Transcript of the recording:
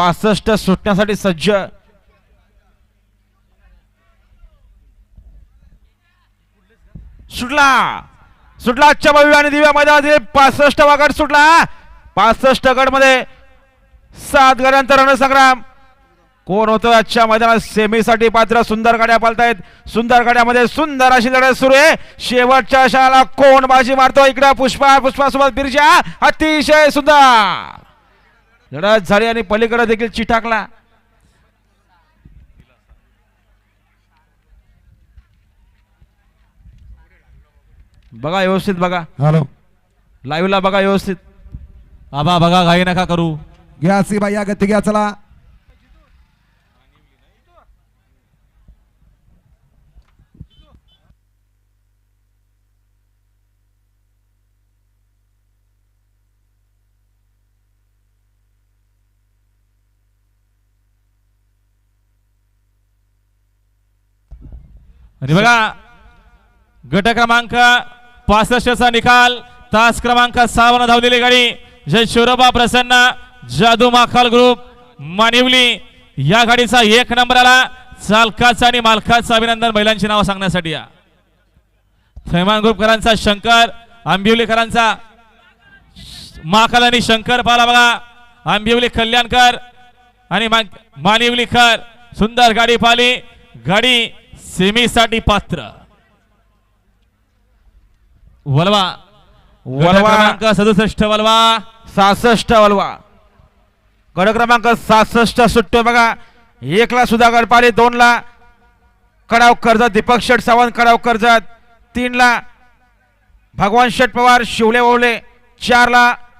पासष्ट सुटण्यासाठी सज्ज. सुटला. सुटला आजच्या भव्य आणि दिव्या मैदानातील पासष्ट गट सुटला. पासष्ट गटमध्ये सात गड्यांचा रणसंग्राम. कोण होतो आजच्या मैदानात? सेमीसाठी पात्र सुंदर गाड्या पालतायत. सुंदर गाड्यामध्ये सुंदर अशी लढत सुरू आहे. शेवटच्या शाळा कोण बाजी मारतो? इकडं पुष्पा पुष्पासोबत बिरजा. अतिशय सुंदर. लढत झाली आणि पलीकडे देखील चिटाकला बघा व्यवस्थित बघा. हॅलो. लाईव्हला बघा व्यवस्थित. आबा बघा घाई नका करू. घ्या सी बाई या गती घ्या चला. आणि बघा गट क्रमांक पासष्टचा निकाल तास क्रमांक सहावर धावलेली गाडी. जय शिवरोबा प्रसन्न जादू माखाल ग्रुप मानिवली. या गाडीचा एक नंबर आला. चालकाचा आणि मालकाचं अभिनंदन महिलांची नावं सांगण्यासाठी या. थैमान ग्रुपकरांचा शंकर आंबिवलीकरांचा महाकाल आणि शंकर पाला बघा. आंबिवली कल्याणकर आणि मानिवलीकर. सुंदर गाडी पाली गाडी सेमीसाठी पात्र. वलवा. वलवा. क्रमांक सदुसष्ट वलवा. सहासष्ट वलवा. गड क्रमांक सहासष्ट सुटतो बघा. एकला सुधाकर पारे दोनला कडाव कर्जत दीपक शेठ सावंत कडाव कर्जत तीनला भगवान शेठ पवार शिवले ओवले चारला